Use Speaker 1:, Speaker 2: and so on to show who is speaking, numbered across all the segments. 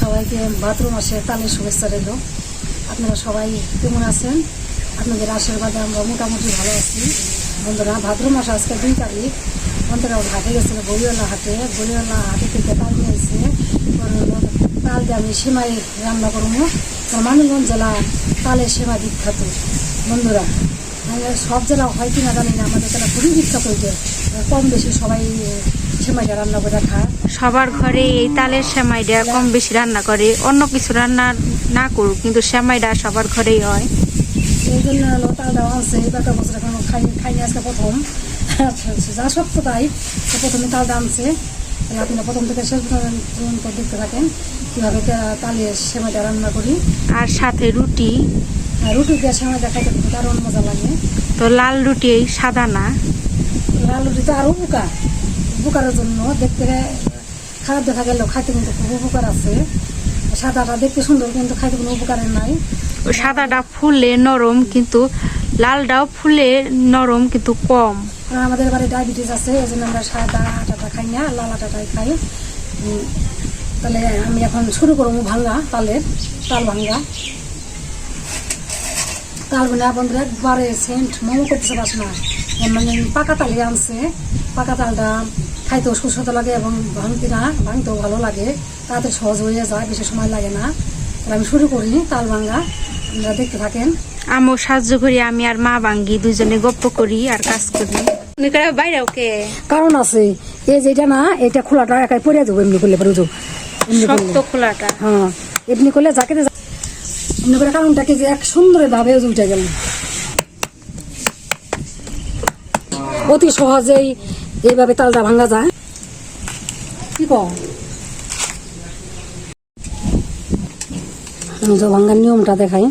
Speaker 1: সবাইকে ভাদ্র মাসে তালের শুভেচ্ছা রইল। আপনারা সবাই কেমন আছেন? আপনাদের আশীর্বাদে আমরা মোটামুটি ভালো আছি। বন্ধুরা, ভাদ্র মাস আজকে দুই তারিখ। বন্ধুরা হাটে গেছিল বলিওয়ালা হাটে। বলিওয়ালা হাটে থেকে তাল নিয়ে এসে তাল দিয়ে আমি সেমাই রান্না করব। আর মানিকগঞ্জ জেলা তালের সেমাই বিখ্যাত। বন্ধুরা সব জেলা হয় কিনা জানি না। আমাদের জেলা খুবই বিখ্যাত কম বেশি সবাই সেমাইটা রান্না করে খায়
Speaker 2: সবার ঘরে এই তালের সেমাইটা কম বেশি রান্না করে অন্য কিছু রান্না না করুক কিন্তু সেমাইটা সবার ঘরেই হয়।
Speaker 1: এই জন্য তাল দেওয়া আছে এবার বছর এখন খাই খাইনি আজকে প্রথম। যা সত্য তাই। প্রথমে তাল দামছে আপনি প্রথম থেকে শেষ পর্যন্ত দেখতে থাকেন কীভাবে তা- তালের সেমাইটা রান্না করি।
Speaker 2: আর সাথে রুটি।
Speaker 1: আর রুটি দিয়ে সেমাইটা খাইতে দারুণ মজা লাগে।
Speaker 2: তো লাল রুটি এই সাদা না?
Speaker 1: লাল রুটি তো আরও উপকার। উপকারের জন্য দেখতে খারাপ দেখা গেলেও খাইতে কিন্তু খুব উপকার আছে। সাদাটা দেখতে সুন্দর কিন্তু খাইতে কোনো উপকারের নাই।
Speaker 2: সাদাটা ফুলে নরম কিন্তু লালটাও ফুলে নরম কিন্তু কম।
Speaker 1: আর আমাদের বাড়ি ডায়াবেটিস আছে এই জন্য আমরা সাদা আটাটা খাই না লাল আটাটাই খাই। তাহলে আমি এখন শুরু করব ভাঙ্গা তালের তাল ভাঙ্গা। তাল ভাঙ্গা বন্ধুরা একবারে সেন্ট মোমো করতেছে বাসনা। মানে পাকা তালে আনছে পাকা তালটা খাইতেও সুস্বাদু লাগে এবং ভাঙতে না ভাঙতেও ভালো লাগে। তাড়াতাড়ি সহজ হয়ে যায় বেশি সময় লাগে না। তাহলে আমি শুরু করি তাল ভাঙ্গা আপনারা দেখতে থাকেন।
Speaker 2: আমিও সাহায্য করি আমি আর মা ভাঙ্গি দুজনে গপ্প করি আর কাজ করি। বাইরে ওকে?
Speaker 1: কারণ আছে এই যেটা না এটা খোলাটা একাই পড়ে যাব এমনি করলে পরে যাব
Speaker 2: শক্ত খোলাটা।
Speaker 1: হ্যাঁ এমনি করলে যাকে এমনি করে কারণটাকে যে এক সুন্দর ভাবে উঠে গেল। অতি সহজেই এইভাবে তালটা ভাঙা যায়। কি কম ভাঙার নিয়মটা দেখাই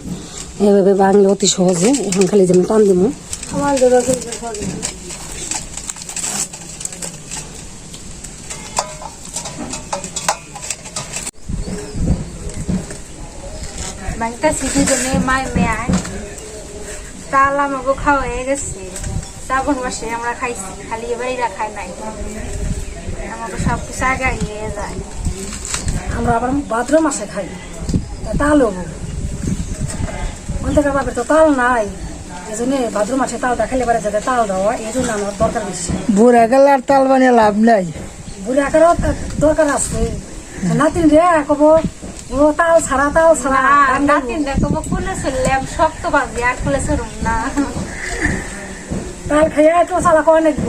Speaker 1: এইভাবে ভাঙলে অতি সহজে এখন খালি যেন টান দিব
Speaker 2: ভাঙতেছি দুজনে মায় মেয়ায় তাল আমাকে খাওয়া হয়ে গেছে। শ্রাবণ মাসে আমরা খাইছি খালি এবারই খাই নাই। আমাকে সব কিছু আগে যায়।
Speaker 1: আমরা আবার ভাদ্র মাসে খাই তা তাল হব অন্ধকার ভাবে তো তাল নাই এই জন্য ভাদ্র মাসে তালটা খেলে পারে যাতে তাল দেওয়া এই জন্য আমার দরকার বেশি।
Speaker 3: বুড়া গেলে আর তাল বানিয়ে লাভ নাই।
Speaker 1: বুড়ি দরকার আছে। নাতিন রে কব ও তাল ছাড়া তাল ছাড়া।
Speaker 2: নাতিন খুলে শক্ত বাজে আর খুলে না।
Speaker 1: তাল খাইয়া একটু চালা করে নেব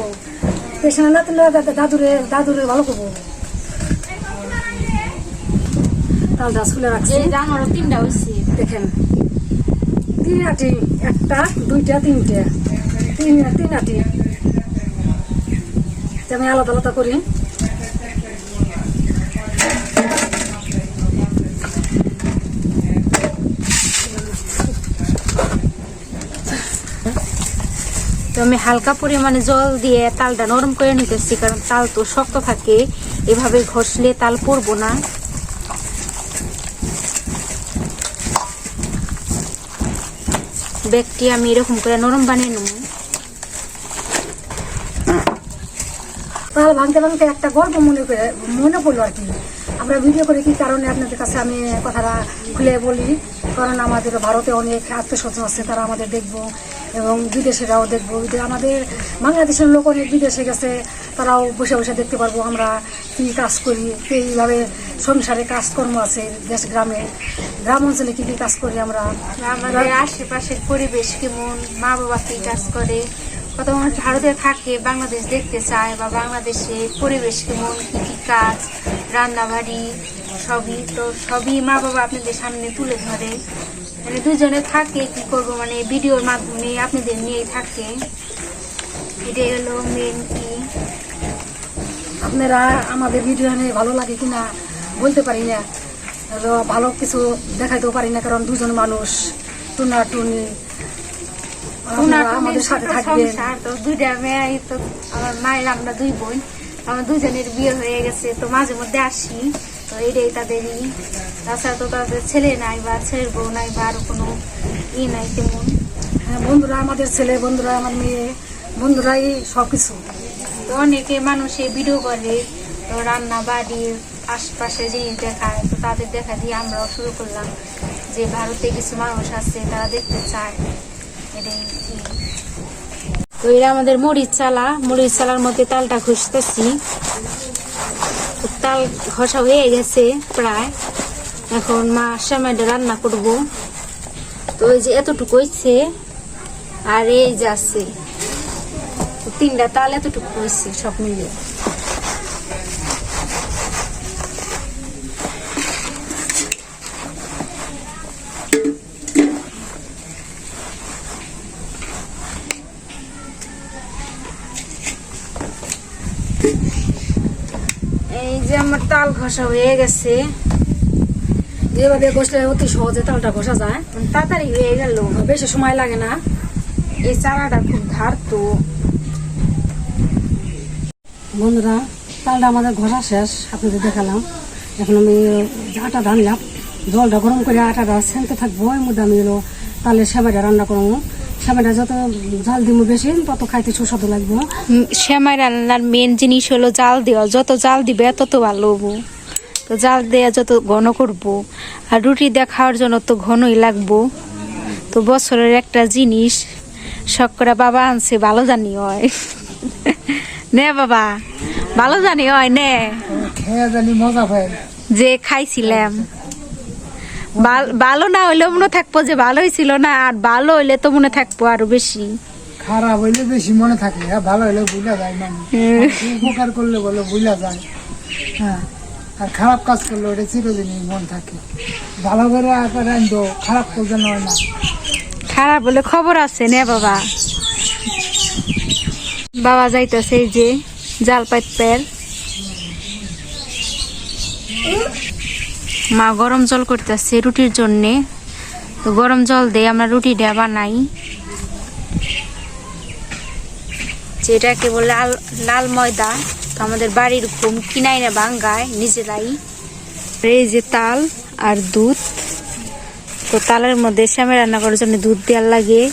Speaker 1: পেছনে তুলে দাদুরে দাদুরে ভালো করব। তাল দাস খুলে রাখছি।
Speaker 2: তিনটা হয়েছে
Speaker 1: দেখেন। তিন আটি একটা দুইটা তিনটে। তিন তিন আটি। আমি আলাদা আলাদা করি।
Speaker 2: তো আমি হালকা পরিমাণে জল দিয়ে তালটা নরম করে নিতেছি, কারণ তাল তো শক্ত থাকে। এভাবে ঘষলে তাল পড়ব না। ব্যাগটি আমি এরকম করে নরম বানিয়ে নেব।
Speaker 1: ভাঙতে ভাঙতে একটা গল্প মনে করে মনে পড়ল আর কি। আমরা ভিডিও করে কি কারণে আপনাদের কাছে আমি কথাটা খুলে বলি? কারণ আমাদের ভারতে অনেক আত্মীয়স্বজন আছে, তারা আমাদের দেখব এবং বিদেশেরাও দেখব। আমাদের বাংলাদেশের লোক অনেক বিদেশে গেছে, তারাও বসে বসে দেখতে পারব আমরা কি কাজ করি এইভাবে সংসারে কাজকর্ম আছে দেশ, গ্রামে। গ্রাম অঞ্চলে কি কি কাজ করি আমরা?
Speaker 2: আমাদের আশেপাশের পরিবেশ কেমন? মা বাবা কি কাজ করে? কত মানুষ ভারতে থাকে, বাংলাদেশ দেখতে চায় বা বাংলাদেশে পরিবেশ কেমন, কি কি কাজ? রান্না বাড়ি সবই তো সবই মা বাবা আপনাদের সামনে তুলে ধরে। মানে দুজনে থাকে কি করব? মানে ভিডিওর মাধ্যমে আপনাদের নিয়েই থাকে। এটাই হলো মেন কি।
Speaker 1: আপনারা আমাদের ভিডিও নিয়ে ভালো লাগে কিনা বলতে পারি না। ভালো কিছু দেখাইতেও পারি না কারণ দুজন মানুষ টুনা টুনি আমাদের সাথে
Speaker 2: তো দুইটা মেয়ে তো আমার মায়ের আমরা দুই বোন। আমার দুজনের বিয়ে হয়ে গেছে তো মাঝে মধ্যে আসি। তো এটাই তাদেরই তাছাড়া তো তাদের ছেলে নাই বা ছেলের বউ নাই বা আরও কোনো ই নাই তেমন।
Speaker 1: হ্যাঁ, বন্ধুরা আমাদের ছেলে বন্ধুরা আমার মেয়ে বন্ধুরাই সব কিছু
Speaker 2: তো অনেকে মানুষে ভিডিও করে তো রান্না বাড়ি আশপাশে জিনিস দেখায় তো তাদের দেখা দিয়ে আমরাও শুরু করলাম যে ভারতে কিছু মানুষ আছে তারা দেখতে চায়। এটাই। তো এটা আমাদের মরিচ চালা। মরিচ চালার মধ্যে তালটা খুঁজতেছি তাল ঘষা হয়ে গেছে প্রায়। এখন মা সামাইটা রান্না করব। তো ওই যে এতটুকু হয়েছে আর এই যে আছে। তিনটা তাল এতটুকু হয়েছে সব মিলিয়ে এই যে আমার তাল ঘষা হয়ে গেছে।
Speaker 1: এভাবে ঘষলে অতি সহজে তালটা ঘষা যায়।
Speaker 2: তাড়াতাড়ি হয়ে গেল
Speaker 1: বেশি সময় লাগে না।
Speaker 2: এই চারাটা খুব ধার তো
Speaker 1: বন্ধুরা, তালটা আমাদের ঘষা শেষ, আপনাদের দেখালাম। এখন আমি আটা ধানলাম জলটা গরম করে আটাটা সেনতে থাকব এর মধ্যে আমি হলো তালের সেবাটা রান্না করব। সেবাইটা যত জাল দিব বেশি তত খাইতে সুস্বাদু লাগবে।
Speaker 2: শ্যামাই রান্নার মেন জিনিস হলো জাল দেওয়া। যত জাল দিবে তত ভালো হব। তো জাল দেওয়া যত ঘন করব আর রুটি দিয়ে খাওয়ার জন্য তো ঘনই লাগবো। তো বছরের একটা জিনিস শখ করে বাবা আনছে ভালো জানি হয়। নে বাবা ভালো জানি হয় নে।
Speaker 3: জানি মজা
Speaker 2: যে খাইছিলাম। ভাল- ভালো না হইলে মনে থাকব যে ভালো হয়েছিল না আর ভালো হইলে তো মনে থাকব আরও বেশি।
Speaker 3: খারাপ হইলে বেশি মনে থাকে হ্যাঁ ভালো হইলে বুঝা যায় মানে। উপকার করলে বলে বুঝা যায়। হ্যাঁ আর খারাপ কাজ করলে ওটা চিরদিনই মন থাকে। ভালো করে রান্ধো খারাপ করতে নয় না।
Speaker 2: খারাপ বলে খবর আছে নে বাবা। বাবা যাইতেছে যে জাল পাইতের। মা গরম জল করতেছে রুটির জন্যে। তো গরম জল দিয়ে আমরা রুটিটা বানাই। যেটাকে বলে লাল লাল ময়দা। তো আমাদের বাড়ির ঘুম কিনাই না ভাঙ্গায় নিজেরাই। এই যে তাল আর দুধ। তো তালের মধ্যে শ্যামে রান্না করার জন্য দুধ দেওয়ার লাগে।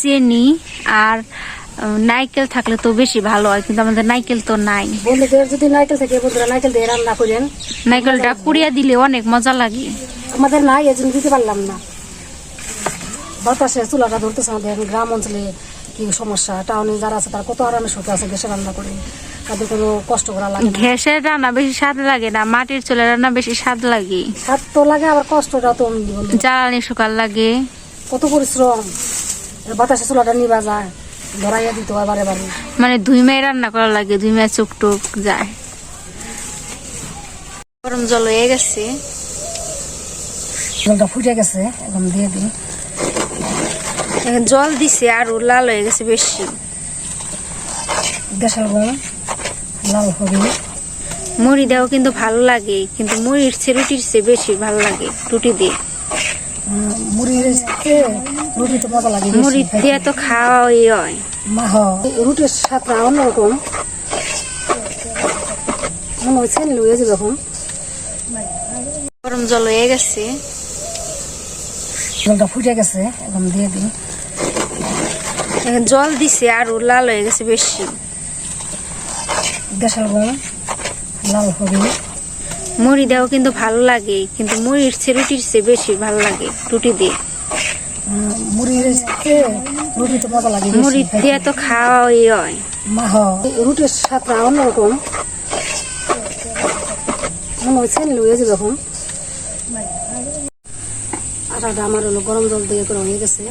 Speaker 2: চিনি আর উম, নারকেল থাকলে তো বেশি ভালো হয় কিন্তু আমাদের নারকেল তো নাই।
Speaker 1: বন্ধুদের যদি নাইকেল থাকে বন্ধুরা নাইকেল দিয়ে রান্না করেন।
Speaker 2: নারকেলটা কুড়িয়া দিলে অনেক মজা লাগে।
Speaker 1: আমাদের নাই এজন্য দিতে পারলাম না। বাতাসে চুলাটা ধরতেছে আমাদের গ্রাম অঞ্চলে কি সমস্যা? টাউনে যারা আছে তারা কত আরামে সুখে আছে গ্যাসে রান্না করে। তাদের কোনো কষ্ট করা লাগে
Speaker 2: ঘ্যাসের রান্না বেশি স্বাদ লাগে না মাটির চুলের রান্না বেশি স্বাদ লাগে।
Speaker 1: স্বাদ তো লাগে আবার কষ্টটা তো
Speaker 2: জ্বালানি শুকার লাগে।
Speaker 1: কত পরিশ্রম। বাতাসে চুলাটা নিবা যায়। ধরাইয়া দিতে বারে বারে
Speaker 2: মানে দুই মেয়ে রান্না করা লাগে দুই মেয়ে চুক টুক যায়। গরম জল হয়ে গেছে।
Speaker 1: জলটা ফুটে গেছে এখন দিয়ে দিই।
Speaker 2: জল দিছে আর লাল হয়ে গেছে বেশি।
Speaker 1: গ্যাসের গরম লাল হবে।
Speaker 2: মুড়ি দেওয়া কিন্তু ভালো লাগে কিন্তু মুড়ির চেয়ে রুটির চেয়ে বেশি ভালো লাগে রুটি দিয়ে।
Speaker 1: মজা লাগে
Speaker 2: মুড়ি দিয়ে তো খাওয়াই হয়।
Speaker 1: রুটির স্বাদটা অন্যরকম। মনে হচ্ছে লুয়ে যাবে এখন।
Speaker 2: গরম জল হয়ে গেছে।
Speaker 1: জলটা ফুটে গেছে এখন দিয়ে দিই।
Speaker 2: জল দিছে আর লাল হয়ে গেছে বেশি।
Speaker 1: গ্যাসের গরম লাল হবে
Speaker 2: মুড়ি দেওয়া কিন্তু ভালো লাগে কিন্তু মুড়ির চেয়ে রুটির চেয়ে বেশি ভালো লাগে রুটি দিয়ে। মুড়ি। দিয়ে তো খাওয়াই হয়।
Speaker 1: রুটির স্বাদটা অন্যরকম। মনে হচ্ছে লুয়ে যাবে এখন। আটাটা আমার হলো গরম জল দিয়ে করে হয়ে গেছে।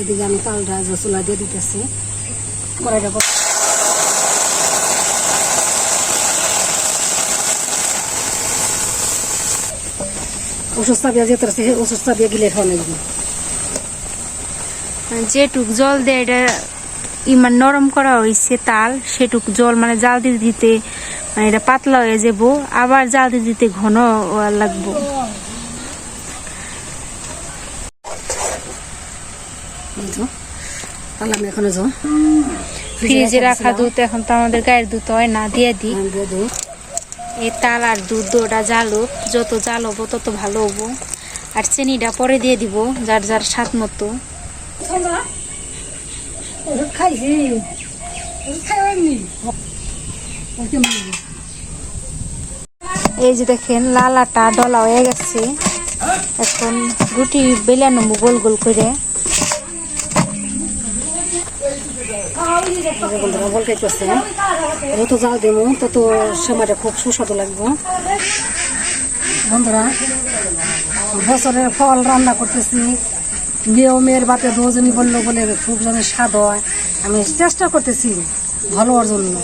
Speaker 1: এদিকে আমি তালটা চুলা দিয়ে দিতেছি। কড়াইটা দিয়ে যেতে আছে অসুস্থ দিয়ে গিলে খাওয়া লাগবে
Speaker 2: যেটুক জল দেয় এটা ইমান নরম করা হয়েছে তাল সেটুক জল মানে জাল দিতে দিতে মানে এটা পাতলা হয়ে যাব আবার জাল দিতে দিতে ঘন লাগবো ফ্রিজে রাখা দুধ এখন তো আমাদের গায়ের দুধ হয় না দিয়ে দিই
Speaker 1: দিয়ে
Speaker 2: এই তাল আর দুধ ওটা জ্বালুক যত জাল হব তত ভালো হব। আর চিনিটা পরে দিয়ে দিব যার যার স্বাদ মতো। এই যে দেখেন লাল আটা ডলা হয়ে গেছে। এখন রুটি বেলা নেব গোল গোল করে।
Speaker 1: যত জাল দেবো তত সময়টা খুব সুস্বাদু লাগবে। বন্ধুরা, বছরের ফল রান্না করতেছি। মেয়েও মেয়ের বাপে দুজনই বলল বলে খুব যেন স্বাদ হয়। আমি চেষ্টা করতেছি ভালো হওয়ার জন্য।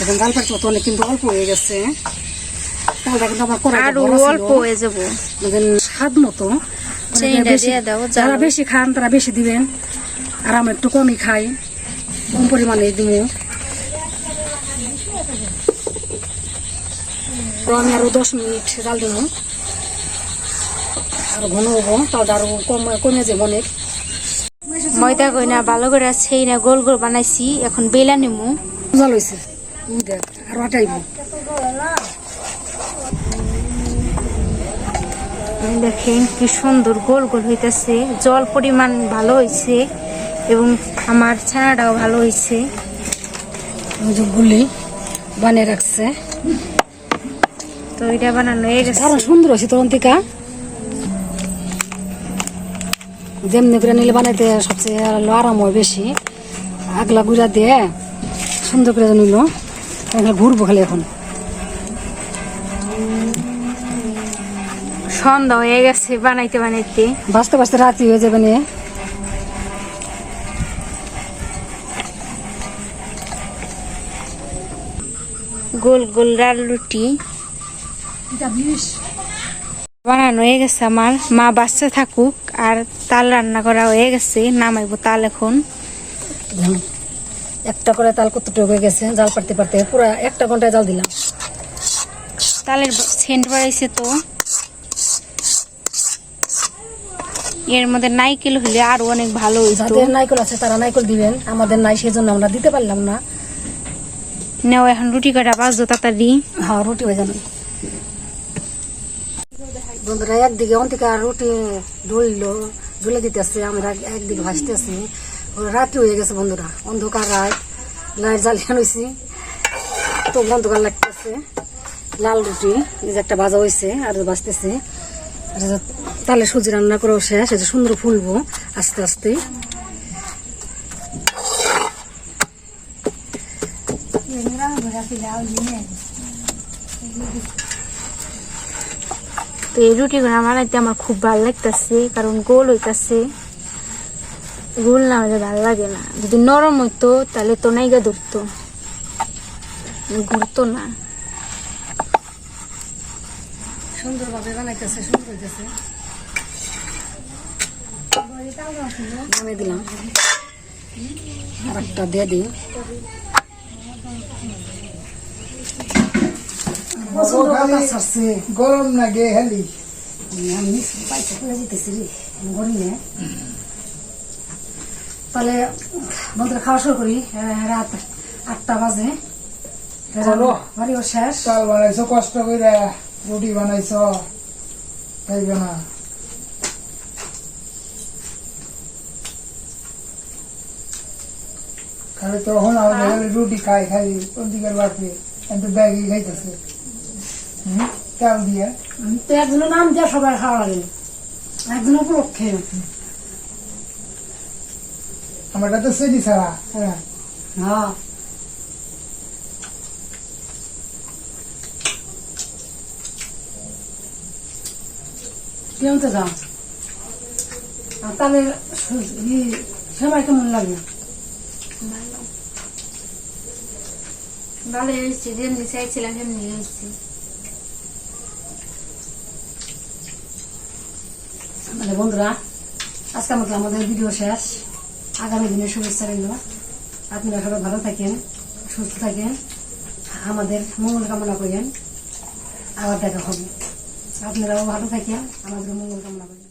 Speaker 1: এখন ডাল পাচ্ছি অনেক কিন্তু অল্প হয়ে গেছে। ডালটা কিন্তু আমার কড়াইটা আরও
Speaker 2: অল্প হয়ে যাব।
Speaker 1: স্বাদ মতো।
Speaker 2: চিনিটা
Speaker 1: বেশি- যারা বেশি খান তারা বেশি দিবেন। আর আমরা একটু কমই খাই। কম পরিমাণে দিব। আমি আরও দশ মিনিট জাল দেবো। আরও ঘন হব তাহলে আরও কম কমে যাব অনেক।
Speaker 2: ময়দা কইনা ভালো করে সেই না গোল গোল বানাইছি এখন বেলা নিমু।
Speaker 1: জাল হয়েছে দেখ আরও আটাইব।
Speaker 2: দেখেন কি সুন্দর গোল গোল হইতেছে। জল পরিমাণ ভালো হয়েছে এবং আমার ছানাটাও ভালো হয়েছে
Speaker 1: গুলি বানিয়ে রাখছে।
Speaker 2: তো এটা বানানো হয়ে গেছে।
Speaker 1: সুন্দর হয়েছে তখন থেকে যেমনি করে নিলে বানাইতে সবচেয়ে আরাম হয় বেশি। আগলা গুড়া দিয়ে সুন্দর করে নিল। ঘুরবো খালি এখন।
Speaker 2: সন্ধ্যা হয়ে গেছে বানাইতে বানাইতে।
Speaker 1: বাঁচতে বাঁচতে রাত্রি হয়ে যাবে নিয়ে
Speaker 2: গোল গোল লাল রুটি। বানানো হয়ে গেছে আমার। মা বাচ্চা থাকুক আর তাল রান্না করা হয়ে গেছে নামাইবো তাল এখন।
Speaker 1: একটা করে তাল কতটুকু হয়ে গেছে জাল পারতে পারতে পুরো একটা ঘন্টায় জাল দিলাম।
Speaker 2: তালের সেন্ট বাড়াইছে তো। এর মধ্যে নাইকেল হলে আরও অনেক ভালো হইতো।
Speaker 1: যাদের নাইকেল আছে তারা নাইকল দিবেন। আমাদের নাই সেই জন্য আমরা দিতে পারলাম না।
Speaker 2: নেও এখন রুটি কাটা বাজতো তাড়াতাড়ি।
Speaker 1: হ্যাঁ রুটি হয়ে যাবে বন্ধুরা একদিকে অন্তিকা রুটি ডুলল ডুলে দিতেছে আমরা একদিকে ভাসতেছি। রাত্রি হয়ে গেছে বন্ধুরা অন্ধকার রাত। লাইট জ্বালিয়ে রয়েছি তো অন্ধকার লাগতেছে। লাল রুটি যে একটা ভাজা হয়েছে আর বাজতেছে আর তালে সুজি রান্না করেও শেষ এই যে সুন্দর ফুলবো আস্তে আস্তে।
Speaker 2: তো এই রুটিগুলো বানাইতে আমার খুব ভালো লাগতেছে কারণ গোল হইতাছে। গোল না হলে ভালো লাগে না। যদি নরম হইতো তাহলে তো নাইগা ধরতো। ঘুরতো না।
Speaker 1: সুন্দরভাবে বানাইতেছে সুন্দর হইতেছে। নামিয়ে দিলাম। আর একটা দিয়ে দিই।
Speaker 3: গরম না গে হেলি
Speaker 1: তাহলে বন্ধুরা খাওয়া শুরু করি। রাত আটটা বাজে। বাড়িও শেষ।
Speaker 3: চাল বানাইছো কষ্ট করে রুটি বানাইছো খাইবে না। খালি তখন আমাদের খালি রুটি খাই খালি ওদিকের বাপে। একটু ব্যাগই খাইতেছে। চাল দিয়ে।
Speaker 1: তো একজনের নাম দিয়ে সবাই খাওয়া লাগে। একজন উপলক্ষে
Speaker 3: আমারটা তো সেটি ছাড়া হ্যাঁ।
Speaker 1: হ্যাঁ। কিনতে যাও? তাহলে সবাই কেমন লাগে?
Speaker 2: ভালো। হয়েছে যেমনি চাইছিলাম সেমনি হয়েছে
Speaker 1: তাহলে বন্ধুরা, আজকে আমাদের আমাদের ভিডিও শেষ। আগামী দিনের শুভেচ্ছা আপনারা সবাই ভালো থাকেন, সুস্থ থাকেন, আমাদের মঙ্গল কামনা করেন। আবার দেখা হবে। আপনারাও ভালো থাকেন আমাদের মঙ্গল কামনা করেন।